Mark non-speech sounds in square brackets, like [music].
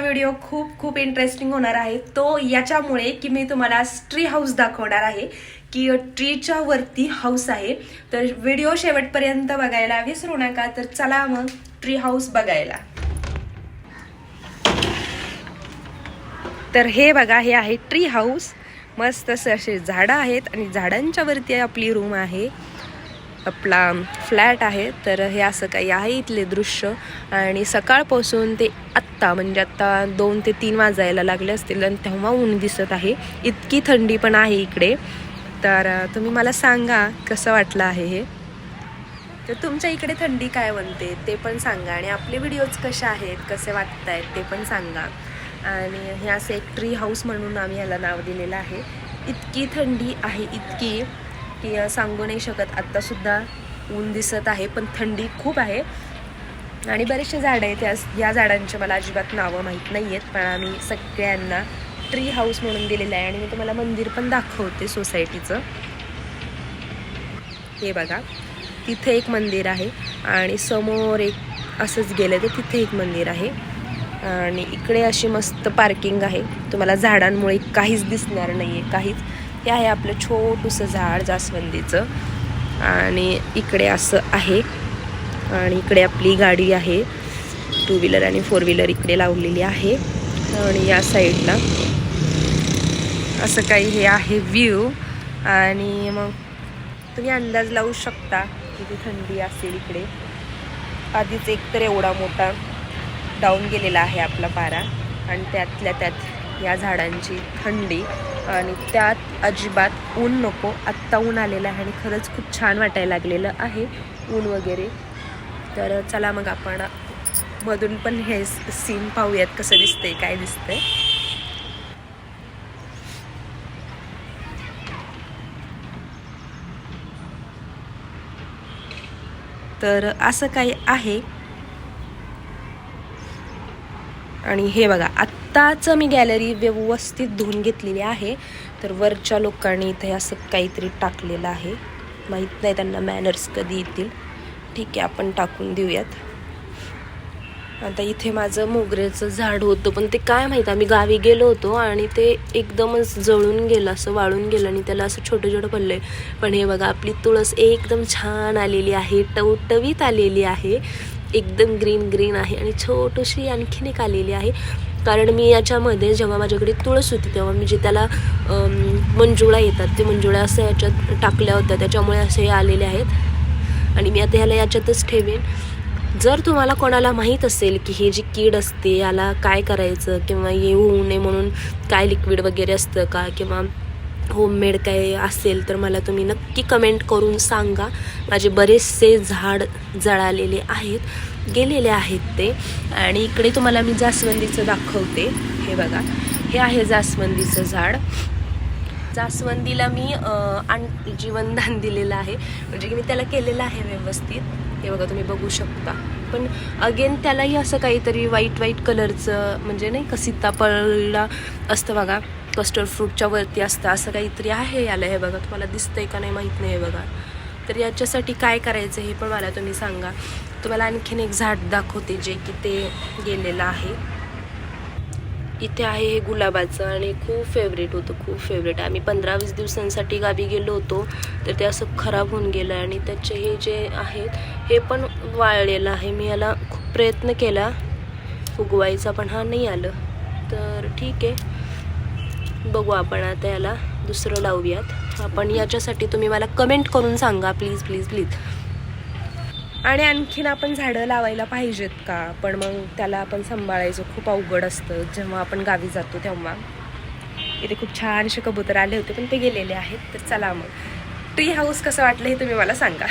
Video खूप खूप interesting होणार आहे. तो याच्यामुळे की मी तुम्हाला ट्री हाऊस दाखवणार आहे की ट्रीच्या वरती हाऊस आहे. तर व्हिडिओ शेवटपर्यंत बघायला विसरू नका तर चला मग ट्री हाऊस बघायला. तर हे बघा हे आहे ट्री हाऊस मस्त असे असे झाडं आहेत आणि झाडांच्या वरती आपली रूम आहे. आपला फ्लॅट आहे तर हे असं काही आहे इथले दृश्य. आणि सकाळपासून ते आत्ता म्हणजे आत्ता दोन ते तीन वाजायला लागले असतील आणि तेव्हा ऊन दिसत आहे. इतकी थंडी पण आहे इकडे. तर तुम्ही मला सांगा कसं वाटलं आहे हे. तर तुमच्या इकडे थंडी काय म्हणते ते पण सांगा आणि आपले व्हिडिओज कसे आहेत कसे वाटत आहेत ते पण सांगा. आणि हे असं एक ट्री हाऊस म्हणून आम्ही ह्याला नाव दिलेलं आहे. इतकी थंडी आहे इतकी. की सांगू नाही शकत. आत्तासुद्धा ऊन दिसत आहे पण थंडी खूप आहे. आणि बरेचसे झाडं आहेत या या झाडांचे मला अजिबात नावं माहीत नाही आहेत पण आम्ही सगळ्यांना ट्री हाऊस म्हणून दिलेलं आहे. आणि मी तुम्हाला मंदिर पण दाखवते सोसायटीचं. हे बघा तिथे एक मंदिर आहे आणि समोर एक असंच गेलं तर तिथे एक मंदिर आहे. आणि इकडे अशी मस्त पार्किंग आहे. तुम्हाला झाडांमुळे काहीच दिसणार नाही आहे काहीच. हे आहे आपलं छोटूसं झाड जास्वंदीचं. आणि इकडे असं आहे. आणि इकडे आपली गाडी आहे. टू व्हीलर आणि फोर व्हीलर इकडे लावलेली आहे. आणि या साईडला असं काही हे आहे व्ह्यू. आणि मग तुम्ही अंदाज लावू शकता किती थंडी असेल इकडे. आधीच एकतर एवढा मोठा डाऊन गेलेला आहे आपला पारा. आणि त्यातल्या त्यात या झाडांची थंडी. आणि त्यात अजिबात ऊन नको. आत्ता ऊन आलेलं आहे आणि खरंच खूप छान वाटायला लागलेलं आहे ऊन वगैरे. तर चला मग आपण मधून पण हे सीन पाहूयात कसं दिसतंय काय दिसतंय. तर असं काही आहे. आणि हे बघा आत्ताच मी गॅलरी व्यवस्थित धुवून घेतलेली आहे. तर वरच्या लोकांनी इथे असं काहीतरी टाकलेलं आहे. माहीत नाही त्यांना मॅनर्स कधी येतील. ठीक आहे आपण टाकून देऊयात. आता इथे माझं मोगऱ्याचं झाड होतं पण ते काय माहीत? आम्ही गावी गेलो होतो आणि ते एकदमच जळून गेलं असं वाळून गेलं आणि त्याला असं छोटं छोटं पडलं पण हे बघा आपली तुळस एकदम छान आलेली आहे टवटवीत आलेली आहे. एकदम ग्रीन ग्रीन आहे आणि छोटीशी आणखीन एक आलेली आहे. कारण मी याच्यामध्ये जेव्हा माझ्याकडे तुळस होती तेव्हा मी जे त्याला मंजुळा येतात ते मंजुळा असं याच्यात टाकल्या होत्या. त्याच्यामुळे असे हे आलेले आहेत. आणि मी आता ह्याला याच्यातच ठेवेन. जर तुम्हाला कोणाला माहीत असेल की हे जी कीड असते याला काय करायचं किंवा ये होऊ नये म्हणून काय लिक्विड वगैरे असतं का? किंवा होममेड काय असेल तर मला तुम्ही नक्की कमेंट करून सांगा. माझे बरेचसे झाड जळालेले आहेत गेलेले आहेत ते. आणि इकडे तुम्हाला मी जास्वंदीचं दाखवते. हे बघा हे आहे जास्वंदीचं झाड. जास्वंदीला मी आण जीवनदान [laughs] दिलेलं आहे. म्हणजे की मी त्याला केलेलं आहे व्यवस्थित. हे बघा तुम्ही बघू शकता. पण अगेन त्यालाही असं काहीतरी वाईट वाईट कलरचं म्हणजे नाही का सीताफळला असतं बघा. कस्टर्ड फ्रूटच्या वरती असतं असं काहीतरी आहे याला हे बघा तुम्हाला दिसतंय का नाही माहीत नाही हे बघा. तर याच्यासाठी काय करायचं हे पण मला तुम्ही सांगा. तुम्हाला आणखीन एक झाड दाखवते जे की ते गेलेलं आहे. इथे आहे हे गुलाबाचं आणि खूप फेवरेट होतं खूप फेवरेट आम्ही पंधरा वीस दिवसांसाठी गावी गेलो होतो तर ते असं खराब होऊन गेलं आणि त्याचे हे जे आहेत हे पण वाळलेलं आहे. मी याला खूप प्रयत्न केला उगवायचा पण हा नाही आलं. तर ठीक आहे. बघू आपण आता याला दुसरं लावूयात. आपण याच्यासाठी तुम्ही मला कमेंट करून सांगा प्लीज प्लीज प्लीज आणि आणखीन आपण झाडं लावायला पाहिजेत का? पण मग त्याला आपण सांभाळायचं खूप अवघड असतं. जेव्हा आपण गावी जातो तेव्हा. इथे खूप छानसे कबूतर आले होते पण ते गेलेले आहेत. तर चला मग. ट्री हाऊस कसं वाटलं हे तुम्ही मला सांगा.